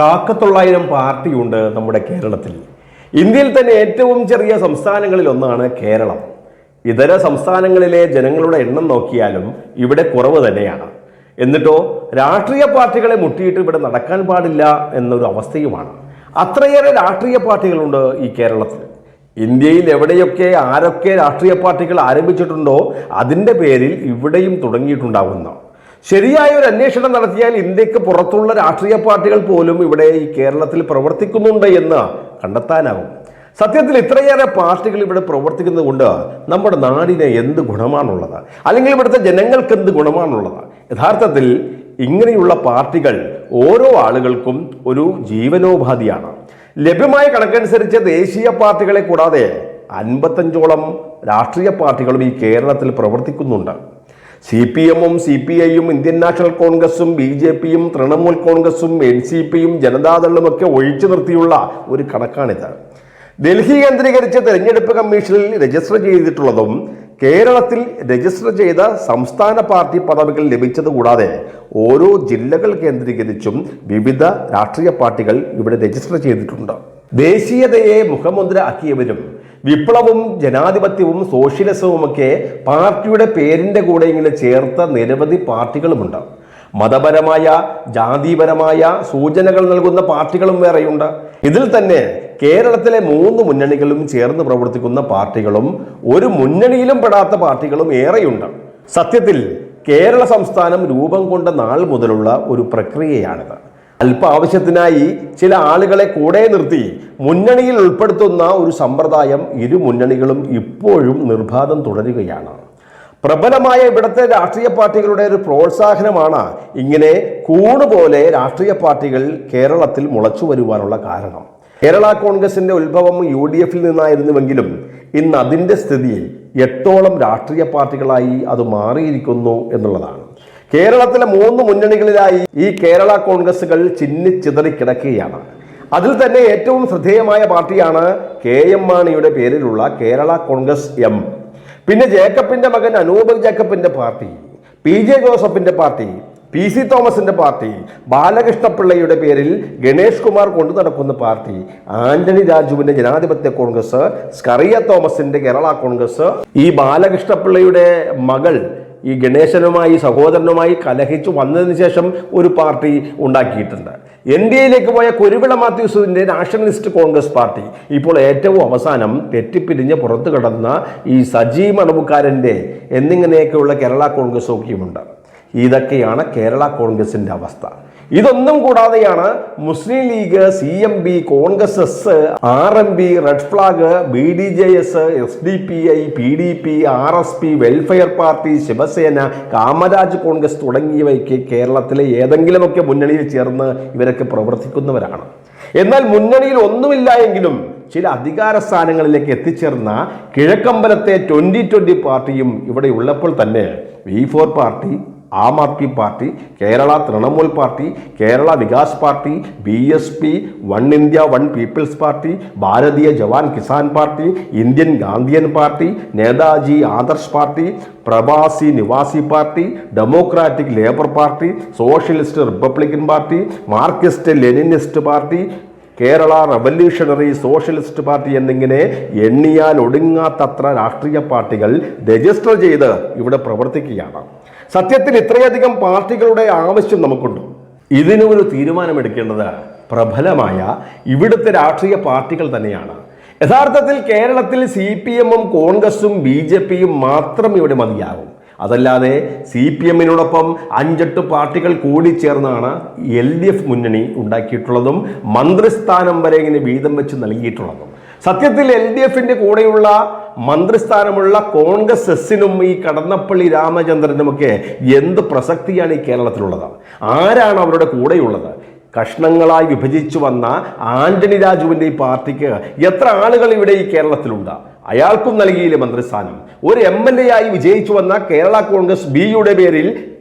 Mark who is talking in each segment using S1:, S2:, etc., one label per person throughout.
S1: കാക്കത്തൊള്ളായിരം പാർട്ടിയുണ്ട് നമ്മുടെ കേരളത്തിൽ. ഇന്ത്യയിൽ തന്നെ ഏറ്റവും ചെറിയ സംസ്ഥാനങ്ങളിൽ ഒന്നാണ് കേരളം. ഇതര സംസ്ഥാനങ്ങളിലെ ജനങ്ങളുടെ എണ്ണം നോക്കിയാലും ഇവിടെ കുറവ് തന്നെയാണ്. എന്നിട്ടോ രാഷ്ട്രീയ പാർട്ടികളെ മുട്ടിയിട്ട് ഇവിടെ നടക്കാൻ പാടില്ല എന്നൊരു അവസ്ഥയുമാണ്. അത്രയേറെ രാഷ്ട്രീയ പാർട്ടികളുണ്ട് ഈ കേരളത്തിൽ. ഇന്ത്യയിൽ എവിടെയൊക്കെ ആരൊക്കെ രാഷ്ട്രീയ പാർട്ടികൾ ആരംഭിച്ചിട്ടുണ്ടോ അതിന്റെ പേരിൽ ഇവിടെയും തുടങ്ങിയിട്ടുണ്ടാവുന്ന. ശരിയായ ഒരു അന്വേഷണം നടത്തിയാൽ ഇന്ത്യയ്ക്ക് പുറത്തുള്ള രാഷ്ട്രീയ പാർട്ടികൾ പോലും ഇവിടെ ഈ കേരളത്തിൽ പ്രവർത്തിക്കുന്നുണ്ട് എന്ന് കണ്ടെത്താനാവും. സത്യത്തിൽ ഇത്രയേറെ പാർട്ടികൾ ഇവിടെ പ്രവർത്തിക്കുന്നത് കൊണ്ട് നമ്മുടെ നാടിന് എന്ത് ഗുണമാണുള്ളത്? അല്ലെങ്കിൽ ഇവിടുത്തെ ജനങ്ങൾക്ക് എന്ത് ഗുണമാണുള്ളത്? യഥാർത്ഥത്തിൽ ഇങ്ങനെയുള്ള പാർട്ടികൾ ഓരോ ആളുകൾക്കും ഒരു ജീവനോപാധിയാണ്. ലഭ്യമായ കണക്കനുസരിച്ച് ദേശീയ പാർട്ടികളെ കൂടാതെ അൻപത്തഞ്ചോളം രാഷ്ട്രീയ പാർട്ടികളും ഈ കേരളത്തിൽ പ്രവർത്തിക്കുന്നുണ്ട്. സി പി എമ്മും സി പി ഐയും ഇന്ത്യൻ നാഷണൽ കോൺഗ്രസും ബി ജെ പിയും തൃണമൂൽ കോൺഗ്രസും എൻ സി പിയും ജനതാദളും ഒക്കെ ഒഴിച്ചു നിർത്തിയുള്ള ഒരു കണക്കാണിത്. ഡൽഹി കേന്ദ്രീകരിച്ച് തെരഞ്ഞെടുപ്പ് കമ്മീഷനിൽ രജിസ്റ്റർ ചെയ്തിട്ടുള്ളതും കേരളത്തിൽ രജിസ്റ്റർ ചെയ്ത സംസ്ഥാന പാർട്ടി പദവികൾ ലഭിച്ചത് കൂടാതെ ഓരോ ജില്ലകൾ കേന്ദ്രീകരിച്ചും വിവിധ രാഷ്ട്രീയ പാർട്ടികൾ ഇവിടെ രജിസ്റ്റർ ചെയ്തിട്ടുണ്ട്. ദേശീയതയെ മുഖമുദ്ര ആക്കിയവരും വിപ്ലവവും ജനാധിപത്യവും സോഷ്യലിസവും ഒക്കെ പാർട്ടിയുടെ പേരിന്റെ കൂടെ ഇങ്ങനെ ചേർത്ത നിരവധി പാർട്ടികളുമുണ്ട്. മതപരമായ ജാതിപരമായ സൂചനകൾ നൽകുന്ന പാർട്ടികളും വേറെയുണ്ട്. ഇതിൽ തന്നെ കേരളത്തിലെ മൂന്ന് മുന്നണികളും ചേർന്ന് പ്രവർത്തിക്കുന്ന പാർട്ടികളും ഒരു മുന്നണിയിലും പെടാത്ത പാർട്ടികളും ഏറെയുണ്ട്. സത്യത്തിൽ കേരള സംസ്ഥാനം രൂപം കൊണ്ട നാൾ മുതലുള്ള ഒരു പ്രക്രിയയാണിത്. അല്പ ആവശ്യത്തിനായി ചില ആളുകളെ കൂടെ നിർത്തി മുന്നണിയിൽ ഉൾപ്പെടുത്തുന്ന ഒരു സമ്പ്രദായം ഇരു മുന്നണികളും ഇപ്പോഴും നിർബാധം തുടരുകയാണ്. പ്രബലമായ ഇവിടുത്തെ രാഷ്ട്രീയ പാർട്ടികളുടെ ഒരു പ്രോത്സാഹനമാണ് ഇങ്ങനെ കൂണുപോലെ രാഷ്ട്രീയ പാർട്ടികൾ കേരളത്തിൽ മുളച്ചു വരുവാനുള്ള കാരണം. കേരള കോൺഗ്രസിന്റെ ഉത്ഭവം യു ഡി എഫിൽ നിന്നായിരുന്നുവെങ്കിലും ഇന്ന് അതിന്റെ സ്ഥിതിയിൽ എട്ടോളം രാഷ്ട്രീയ പാർട്ടികളായി അത് മാറിയിരിക്കുന്നു എന്നുള്ളതാണ്. കേരളത്തിലെ മൂന്ന് മുന്നണികളിലായി ഈ കേരള കോൺഗ്രസുകൾ ചിന്നിച്ചിതറിക്കിടക്കുകയാണ് അതിൽ തന്നെ ഏറ്റവും ശ്രദ്ധേയമായ പാർട്ടിയാണ് കെ എം മാണിയുടെ പേരിലുള്ള കേരള കോൺഗ്രസ് എം. പിന്നെ ജേക്കബിന്റെ മകൻ അനൂപ് ജേക്കബിന്റെ പാർട്ടി പി ജെ ജോസഫിന്റെ പാർട്ടി പി സി തോമസിന്റെ പാർട്ടി ബാലകൃഷ്ണപിള്ളയുടെ പേരിൽ ഗണേഷ് കുമാർ കൊണ്ടു നടക്കുന്ന പാർട്ടി ആന്റണി രാജുവിന്റെ ജനാധിപത്യ കോൺഗ്രസ് സ്കറിയ തോമസിന്റെ കേരള കോൺഗ്രസ് ഈ ബാലകൃഷ്ണപിള്ളയുടെ മകൾ ഈ ഗണേശനുമായി സഹോദരനുമായി കലഹിച്ചു വന്നതിന് ശേഷം ഒരു പാർട്ടി ഉണ്ടാക്കിയിട്ടുണ്ട്. എൻ ഡി എയിലേക്ക് പോയ കുരുവിള മാത്യൂസിന്റെ നാഷണലിസ്റ്റ് കോൺഗ്രസ് പാർട്ടി. ഇപ്പോൾ ഏറ്റവും അവസാനം തെറ്റിപ്പിരിഞ്ഞ് പുറത്തു കിടന്ന ഈ സജി മണവുക്കാരന്റെ എന്നിങ്ങനെയൊക്കെയുള്ള കേരള കോൺഗ്രസ് ഒക്കെയുമുണ്ട് ഇതൊക്കെയാണ് കേരള കോൺഗ്രസിന്റെ അവസ്ഥ. ഇതൊന്നും കൂടാതെയാണ് Muslim League C M B Congress S R M B red flag B D J S S D P I P D P R S P welfare party Shivsena Kamaraj Congress തുടങ്ങിയവയ്ക്ക് കേരളത്തിലെ ഏതെങ്കിലുമൊക്കെ മുന്നണിയിൽ ചേർന്ന് ഇവരൊക്കെ പ്രവർത്തിക്കുന്നവരാണ്. എന്നാൽ മുന്നണിയിൽ ഒന്നുമില്ല എങ്കിലും ചില അധികാര സ്ഥാനങ്ങളിലേക്ക് എത്തിച്ചേർന്ന കിഴക്കമ്പലത്തെ ട്വന്റി ട്വന്റി പാർട്ടിയും ഇവിടെ ഉള്ളപ്പോൾ തന്നെ V four party Aam Aadmi party Kerala Trinamool party Kerala Vikas party B S P one India one people's party Bharatiya Jawan Kisan party Indian Gandhian party Netaji Adarsh party Pravasi Nivasi party democratic labour party socialist republican party Marxist Leninist party Kerala revolutionary socialist party എന്നിങ്ങനെ എണ്ണിയാൽ ഒടുങ്ങാത്തത്ര രാഷ്ട്രീയ പാർട്ടികൾ register ചെയ്ത് ഇവിടെ പ്രവർത്തിക്കുകയാണ്. സത്യത്തിൽ ഇത്രയധികം പാർട്ടികളുടെ ആവശ്യം നമുക്കുണ്ട്. ഇതിന് ഒരു തീരുമാനമെടുക്കേണ്ടത് പ്രബലമായ ഇവിടുത്തെ രാഷ്ട്രീയ പാർട്ടികൾ തന്നെയാണ്. യഥാർത്ഥത്തിൽ കേരളത്തിൽ സി പി എമ്മും കോൺഗ്രസും ബി ജെ പിയും മാത്രം ഇവിടെ മതിയാകും. അതല്ലാതെ സി പി എമ്മിനോടൊപ്പം അഞ്ചെട്ട് പാർട്ടികൾ കൂടി ചേർന്നാണ് എൽ ഡി എഫ് മുന്നണി ഉണ്ടാക്കിയിട്ടുള്ളതും മന്ത്രിസ്ഥാനം വരെ ഇങ്ങനെ വീതം വെച്ച് നൽകിയിട്ടുള്ളതും. സത്യത്തിൽ എൽ ഡി എഫിന്റെ കൂടെയുള്ള മന്ത്രിസ്ഥാനമുള്ള കോൺഗ്രസ് എസിനും ഈ കടന്നപ്പള്ളി രാമചന്ദ്രനുമൊക്കെ എന്ത് പ്രസക്തിയാണ് ഈ കേരളത്തിലുള്ളത്? ആരാണ് അവരുടെ കൂടെയുള്ളത്? കഷ്ണങ്ങളായി വിഭജിച്ചു വന്ന ആന്റണി രാജുവിന്റെ ഈ പാർട്ടിക്ക് എത്ര ആളുകൾ ഇവിടെ ഈ കേരളത്തിലുണ്ട്? അയാൾക്കും നൽകിയില്ലേ മന്ത്രിസ്ഥാനം? ഒരു എം എൽ എ ആയി വിജയിച്ചു വന്ന കേരള കോൺഗ്രസ് ബിയുടെ പേരിൽ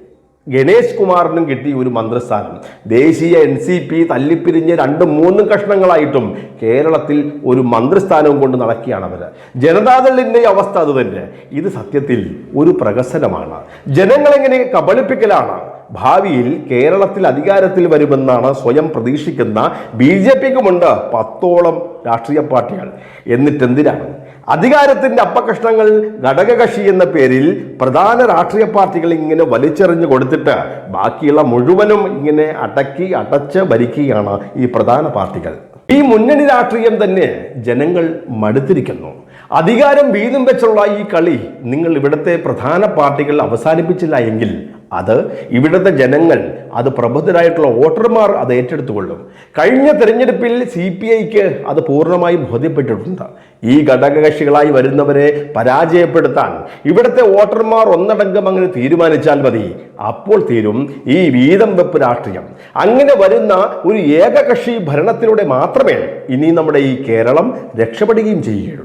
S1: ഗണേഷ് കുമാറിനും കിട്ടി ഒരു മന്ത്രിസ്ഥാനം. ദേശീയ എൻ സി പി തല്ലിപ്പിരിഞ്ഞ് രണ്ടും മൂന്നും കഷ്ണങ്ങളായിട്ടും കേരളത്തിൽ ഒരു മന്ത്രിസ്ഥാനവും കൊണ്ട് നടക്കുകയാണ് അവർ ജനതാദളിന്റെ അവസ്ഥ അതുതന്നെ. ഇത് സത്യത്തിൽ ഒരു പ്രഹസനമാണ്. ജനങ്ങളെങ്ങനെ കബളിപ്പിക്കലാണ്? ഭാവിയിൽ കേരളത്തിൽ അധികാരത്തിൽ വരുമെന്നാണ് സ്വയം പ്രതീക്ഷിക്കുന്ന ബി ജെ പിക്കുമുണ്ട് പത്തോളം രാഷ്ട്രീയ പാർട്ടികൾ. എന്നിട്ടെന്തിനാണ്? അധികാരത്തിന്റെ അപ്പകഷ്ണങ്ങൾ ഘടകകക്ഷി എന്ന പേരിൽ പ്രധാന രാഷ്ട്രീയ പാർട്ടികൾ ഇങ്ങനെ വലിച്ചെറിഞ്ഞു കൊടുത്തിട്ട് ബാക്കിയുള്ള മുഴുവനും ഇങ്ങനെ അടക്കി അടച്ച് ഭരിക്കുകയാണ് ഈ പ്രധാന പാർട്ടികൾ. ഈ മുന്നണി രാഷ്ട്രീയം തന്നെ ജനങ്ങൾ മടുത്തിരിക്കുന്നു. അധികാരം വീതും വെച്ചുള്ള ഈ കളി നിങ്ങൾ ഇവിടുത്തെ പ്രധാന പാർട്ടികൾ അവസാനിപ്പിച്ചില്ല എങ്കിൽ അത് ഇവിടുത്തെ ജനങ്ങൾ അത് പ്രബുദ്ധരായിട്ടുള്ള വോട്ടർമാർ അത് ഏറ്റെടുത്തുകൊള്ളും. കഴിഞ്ഞ തെരഞ്ഞെടുപ്പിൽ സി പി ഐക്ക് അത് പൂർണമായും ബോധ്യപ്പെട്ടിട്ടുണ്ട്. ഈ ഘടകകക്ഷികളായി വരുന്നവരെ പരാജയപ്പെടുത്താൻ ഇവിടുത്തെ വോട്ടർമാർ ഒന്നടങ്കം അങ്ങനെ തീരുമാനിച്ചാൽ മതി. അപ്പോൾ തീരും ഈ വീതം വെപ്പ് രാഷ്ട്രീയം. അങ്ങനെ വരുന്ന ഒരു ഏകകക്ഷി ഭരണത്തിലൂടെ മാത്രമേ ഇനി നമ്മുടെ ഈ കേരളം രക്ഷപ്പെടുകയും ചെയ്യുകയുള്ളൂ.